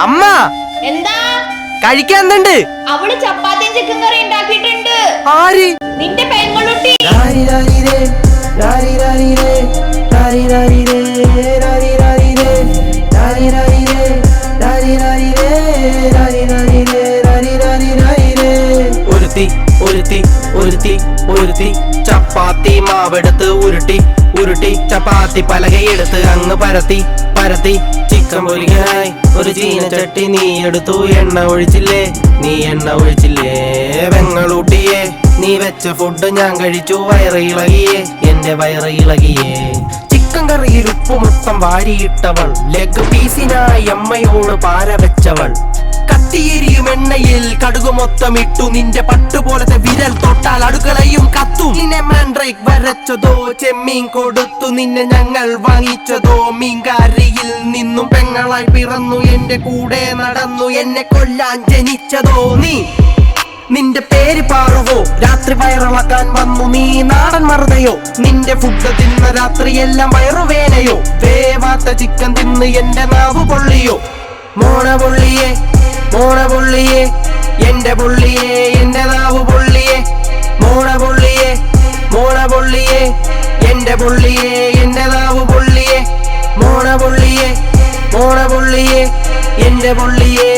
അമ്മ! എന്താ? കഴിക്കാൻ എന്തുണ്ട്? അവൾ ചപ്പാത്തിയും ചിക്കൻ കറി ഉണ്ടാക്കിയിട്ടുണ്ട്. ആര്? നിന്റെ പെങ്ങളുട്ടി. ഒരുത്തി ഒരുത്തി ഒരുത്തി ചപ്പാത്തി മാവെടുത്ത് ഉരുട്ടി ഉരുട്ടി. ചപ്പാത്തി പലകയെടുത്ത് അങ്ങ് പരത്തി പരത്തി. ചിക്കൻ പൊരിക്കാനായി ഒരു ചീനച്ചട്ടി നീ എടുത്തു. എണ്ണ ഒഴിച്ചില്ലേ? നീ എണ്ണ ഒഴിച്ചില്ലേ? വെങ്ങളൂട്ടിയേ നീ വെച്ച ഫുഡ് ഞാൻ കഴിച്ചു. വയറ് ഇളകിയേ എന്റെ വയറ് ഇളകിയേ. ചിക്കൻ കറിയിൽ ഉപ്പ് മൊത്തം വാരിയിട്ടവൾ. ലെഗ് പീസിനായി അമ്മയോട് പാര വെച്ചവൾ. കത്തിയെരിയും എണ്ണയിൽ കടുക് മൊത്തം ഇട്ടു. നിന്റെ പട്ടുപോലത്തെ വിരൽ തൊട്ടാൽ അടുക്കളയും കത്തും. നിന്നെ മാൻഡ്രേക്ക് വരച്ചതോ ചെമ്മീൻ കൊടുത്തു. നിന്നെ ഞങ്ങൾ വാങ്ങിച്ചതോ മീൻകാരിയിൽ നിന്നും പെങ്ങളായി പിറന്നു. എന്റെ കൂടെ നടന്നു എന്നെ കൊല്ലാൻ ജനിച്ചതോ നീ? നിന്റെ പേര് പാറുവോ? രാത്രി വയറിളക്കാൻ വന്നു നീ നാടൻ മറുതയോ? നിന്റെ ഫുഡ് തിന്ന രാത്രി എല്ലാം വയറുവേനയോ വേവാത്ത ചിക്കൻ തിന്ന് എന്റെ നാവ് പൊള്ളിയോ? മോണ പൊള്ളിയേ മോണ പുള്ളിയെ എന്റെ പുള്ളിയെ എന്റെ നാവ് പുള്ളിയെ. മോണ പുള്ളിയെ മോണ പുള്ളിയെ എന്റെ പുള്ളിയെ എന്റെ നാവ് പുള്ളിയെ. മോണ പുള്ളിയെ മോണ പുള്ളിയെ എന്റെ പൊള്ളിയേ.